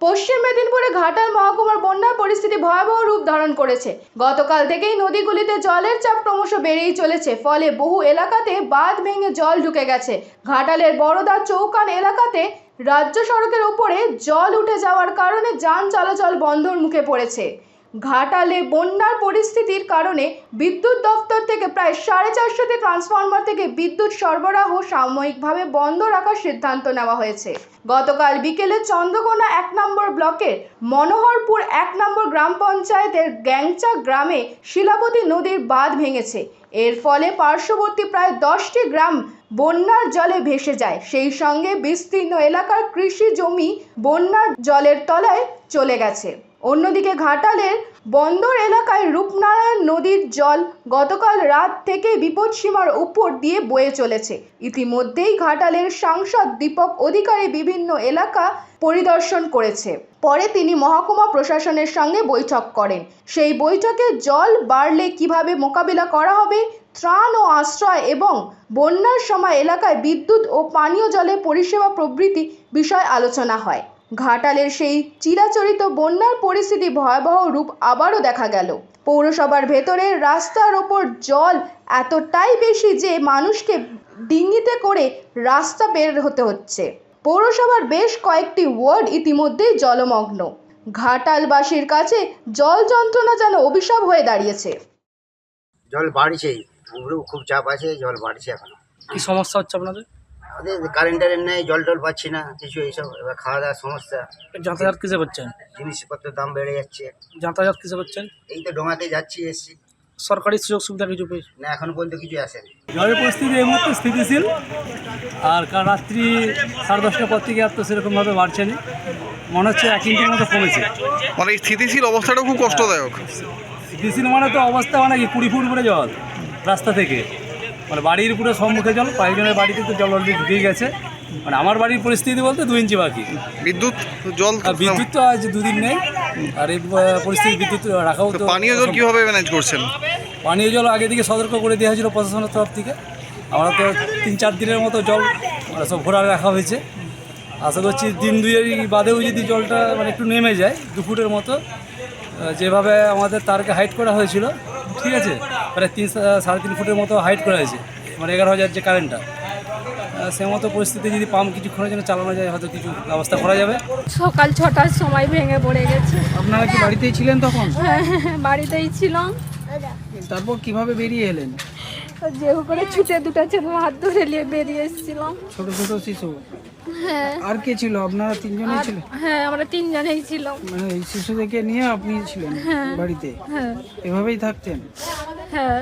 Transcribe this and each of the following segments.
পশ্চিম মেদিনীপুরে ঘাটাল মহকুমার বন্যার পরিস্থিতি ভয়াবহ রূপ ধারণ করেছে। গতকাল থেকেই নদীগুলিতে জলের চাপ ক্রমশ বেড়েই চলেছে, ফলে বহু এলাকাতে বাঁধ ভেঙে জল ঢুকে গেছে। ঘাটালের বড়দা চৌকান এলাকাতে রাজ্য সড়কের উপরে জল উঠে যাওয়ার কারণে যান চলাচল বন্ধর মুখে পড়েছে। ঘাটালে বন্যার পরিস্থিতির কারণে বিদ্যুৎ দফতর থেকে প্রায় সাড়ে চারশোটি ট্রান্সফরমার থেকে বিদ্যুৎ সরবরাহ সাময়িকভাবে বন্ধ রাখার সিদ্ধান্ত নেওয়া হয়েছে। গতকাল বিকেলে চন্দ্রকোনা এক নম্বর ব্লকের মনোহরপুর এক নম্বর গ্রাম পঞ্চায়েতের গ্যাংচা গ্রামে শিলাপতি নদীর বাঁধ ভেঙেছে। এর ফলে পার্শ্ববর্তী প্রায় দশটি গ্রাম বন্যার জলে ভেসে যায়। সেই সঙ্গে বিস্তীর্ণ এলাকার কৃষি জমি বন্যার জলের তলায় চলে গেছে। অন্যদিকে ঘাটালের বন্দর এলাকায় রূপনারায়ণ নদীর জল গতকাল রাত থেকে বিপদসীমার উপর দিয়ে বয়ে চলেছে। ইতিমধ্যেই ঘাটালের সাংসদ, দীপক অধিকারী বিভিন্ন এলাকা পরিদর্শন করেছে। পরে তিনি মহকুমা প্রশাসনের সঙ্গে বৈঠক করেন। সেই বৈঠকে জল বাড়লে কীভাবে মোকাবিলা করা হবে, ত্রাণ ও আশ্রয় এবং বন্যার সময় এলাকায় বিদ্যুৎ ও পানীয় জলের পরিষেবা প্রভৃতি বিষয় আলোচনা হয়। ঘাটালের সেই চিরাচরিত বন্যার পরিস্থিতি ভয়াবহ রূপ আবারও দেখা গেল। পৌরসভার ভেতরে রাস্তার ওপর জল এতটাই বেশি যে মানুষকে ডিঙিতে করে রাস্তা বের হতে হচ্ছে। পৌরসভার বেশ কয়েকটি ওয়ার্ড ইতিমধ্যেই জলমগ্ন। ঘাটালবাসীর কাছে জল যন্ত্রণা যেন অভিশাপ হয়ে দাঁড়িয়েছে। জল বাড়ছেই খুব চাপ আছে জল বাড়ছে এখনও। কি সমস্যা হচ্ছে আপনাদের? আমাদের কারেন্ট টারেন্ট নেই জল টল পাচ্ছি না কিছু এইসব এবার খাওয়া দাওয়ার সমস্যা। যাতায়াত কিসে করছেন? জিনিসপত্রের দাম বেড়ে যাচ্ছে। যাতায়াত কিসে করছেন? এই তো ডোঙাতে যাচ্ছি এসছি। সরকারি সুযোগ সুবিধা কিছু পেয়েছে না এখন পর্যন্ত কিছু আসেনি। জলের পরিস্থিতি এই মুহূর্তে স্থিতিশীল। আর রাত্রি সাড়ে দশটার পর থেকে আর তো সেরকমভাবে বাড়ছে না। মনে হচ্ছে এক ইঞ্চির মতো কমেছে। মানে এই স্থিতিশীল অবস্থাটাও খুব কষ্টদায়ক। স্থিতিশীল মানে তো অবস্থা মানে কি? কুড়ি ফুট করে জল রাস্তা থেকে। মানে বাড়ির উপরে সম্মুখে জল কয়েকজনের বাড়িতে তো জল অলরেডি ঢুকে গেছে। মানে আমার বাড়ির পরিস্থিতি বলতে দু ইঞ্চি বাকি। বিদ্যুৎ জল বিদ্যুৎ তো আজ দুদিন নেই। আর এই পরিস্থিতি বিদ্যুৎ রাখাও তো পানীয় জল কীভাবে ম্যানেজ করছেন? পানীয় জল আগে থেকে সতর্ক করে দেওয়া হয়েছিল প্রশাসনের তরফ থেকে। আমরা তো তিন চার দিনের মতো জল মানে সব ভরা রাখা হয়েছে। আশা করছি দিন দুই বাদেও যদি জলটা মানে একটু নেমে যায় দু ফুটের মতো যেভাবে আমাদের তারকে হাইট করা হয়েছিল ঠিক আছে? প্রায় তিন সাড়ে তিন ফুটের মতো হাইট করা হয়েছে। মানে এগারো হাজার যে কারেন্টটা সে মতো পরিস্থিতি যদি পাম্প কিছুক্ষণের জন্য চালানো যায় হয়তো কিছু ব্যবস্থা করা যাবে। সকাল ছটার সময় ভেঙে পড়ে গেছে। আপনারা কি বাড়িতেই ছিলেন তখন? বাড়িতেই ছিলাম। তারপর কীভাবে বেরিয়ে এলেন? যে করে ছুটে দুটো ছেলে হাত ধরে নিয়ে বেরিয়ে এসেছিলাম। ছোট ছোট শিশু? হ্যাঁ। আর কে ছিল? আপনারা তিনজনই ছিলেন? হ্যাঁ আমরা তিনজনেই ছিলাম। মানে এই শিশুদেরকে নিয়ে আপনি ছিলেন বাড়িতে? হ্যাঁ। এভাবেই থাকতেন? হ্যাঁ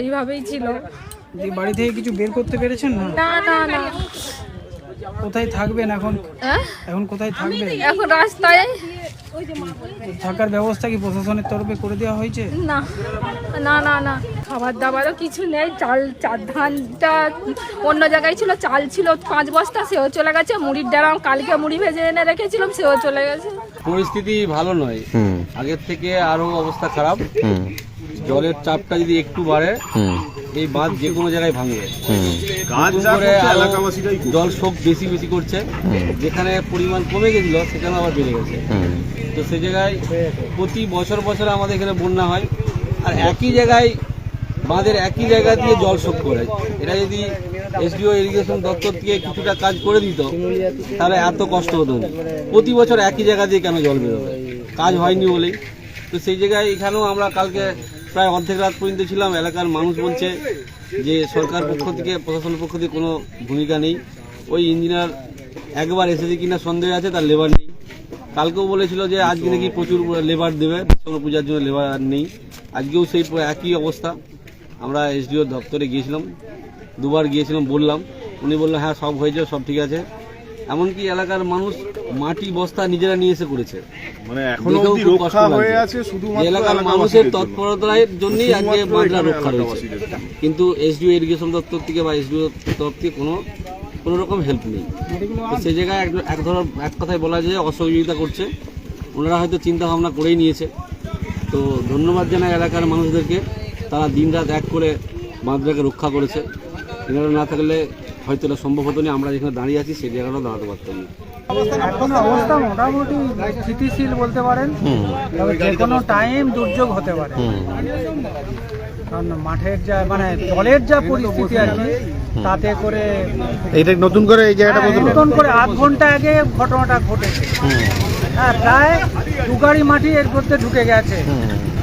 এইভাবেই ছিল। যে বাড়ি থেকে কিছু বের করতে পেরেছেন না? না না না। কোথায় থাকবেন এখন? হ্যাঁ? এখন কোথায় থাকবেন? এখন রাস্তায় থাকার ব্যবস্থা কি প্রশাসনের তরফে করে দেওয়া হয়েছে? না না না না। খাবার দাবারও কিছু নেই চাল চার ধানটা অন্য জায়গায় ছিল চাল ছিল পাঁচ বস্তা সেও চলে গেছে মুড়ির ডারাম কালকে মুড়ি ভেজে এনে রেখেছিলাম সেও চলে গেছে। পরিস্থিতি ভালো নয়। আগের থেকে আরও অবস্থা খারাপ। জলের চাপটা যদি একটু বাড়ে এই বাঁধ যে কোনো জায়গায় ভাঙবে। জল শোক বেশি বেশি করছে। যেখানে পরিমাণ কমে গেছিল সেখানে আবার বেড়ে গেছে। তো সে জায়গায় প্রতি বছর বছর আমাদের এখানে বন্যা হয়। আর একই জায়গায় বাঁধের একই জায়গা দিয়ে জল শোক করে। এটা যদি এসডিও ইরিগেশন দপ্তর থেকে কিছুটা কাজ করে দিত, তাহলে এত কষ্ট হতো না। প্রতি বছর একই জায়গা দিয়ে কেন জল বেরোবে? কাজ হয়নি বলেই। তো সেই জায়গায় এখানেও আমরা কালকে প্রায় অর্ধেক রাত পর্যন্ত ছিলাম। এলাকার মানুষ বলছে যে সরকার পক্ষ থেকে, প্রশাসনের পক্ষ থেকে কোনো ভূমিকা নেই। ওই ইঞ্জিনিয়ার একবার এসেছে কিনা সন্দেহ আছে, তার লেবার নেই। কালকেও বলেছিল যে আজকে নাকি প্রচুর লেবার দেবে বিশ্বকর্মা পূজার জন্য লেবার নেই। আজকেও সেই একই অবস্থা। আমরা এসডিও দপ্তরে গিয়েছিলাম দুবার গিয়েছিলাম বললাম। উনি বললেন হ্যাঁ সব হয়েছে সব ঠিক আছে। এমনকি এলাকার মানুষ মাটি বস্তা নিজেরা নিয়ে এসে করেছে। মানে এলাকার মানুষের। তৎপরতার জন্যই আজকে রক্ষা রয়েছে। কিন্তু এসডিও ইরিগেশন দপ্তর থেকে বা এসডিও দপ্তর থেকে কোনো কোনো রকম হেল্প নেই। সেই জায়গায় এক ধরনের এক কথায় বলা যায় অসহযোগিতা করছে। ওনারা হয়তো চিন্তা ভাবনা করেই নিয়েছে। তো ধন্যবাদ জানাই এলাকার মানুষদেরকে। তারা দিন রাত এক করে বাঁধটাকে রক্ষা করেছে। এনারা না থাকলে হয়তো এটা সম্ভব হতো না। আমরা যেখানে দাঁড়িয়ে আছি সেই জায়গাটাও দাঁড়াতে পারতাম না। এখন অবস্থা মোটামুটি স্থিতিশীল বলতে পারেন। যে কোনো টাইম দুর্যোগ হতে পারে। কারণ মাঠের যা মানে জলের যা পরিস্থিতি আর কি তাতে করে এইটা নতুন করে এই জায়গাটা হ্যাঁ, বদল নতুন করে আধ ঘণ্টা আগে ঘটনাটা ঘটেছে। হ্যাঁ প্রায় দু গাড়ি মাটি এর মধ্যে ঢুকে গেছে।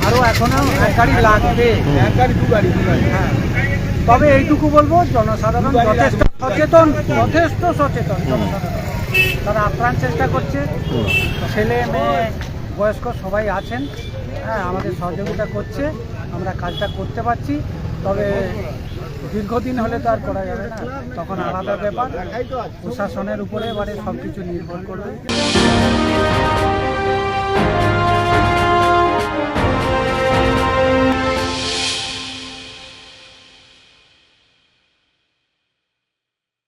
আরও এখনও এক গাড়ি লাগবে। এক গাড়ি দু গাড়ি হ্যাঁ। তবে এইটুকু বলব জনসাধারণ যথেষ্ট সচেতন যথেষ্ট সচেতন জনসাধারণ। তারা আপ্রাণ চেষ্টা করছে। ছেলে মেয়ে বয়স্ক সবাই আছেন। হ্যাঁ আমাদের সহযোগিতা করছে। আমরা কাজটা করতে পারছি। তবে দীর্ঘদিন হলে তো আর করা যাবে না। তখন আলাদা ব্যাপার। প্রশাসনের উপরে এবারে সব কিছু নির্ভর করবে।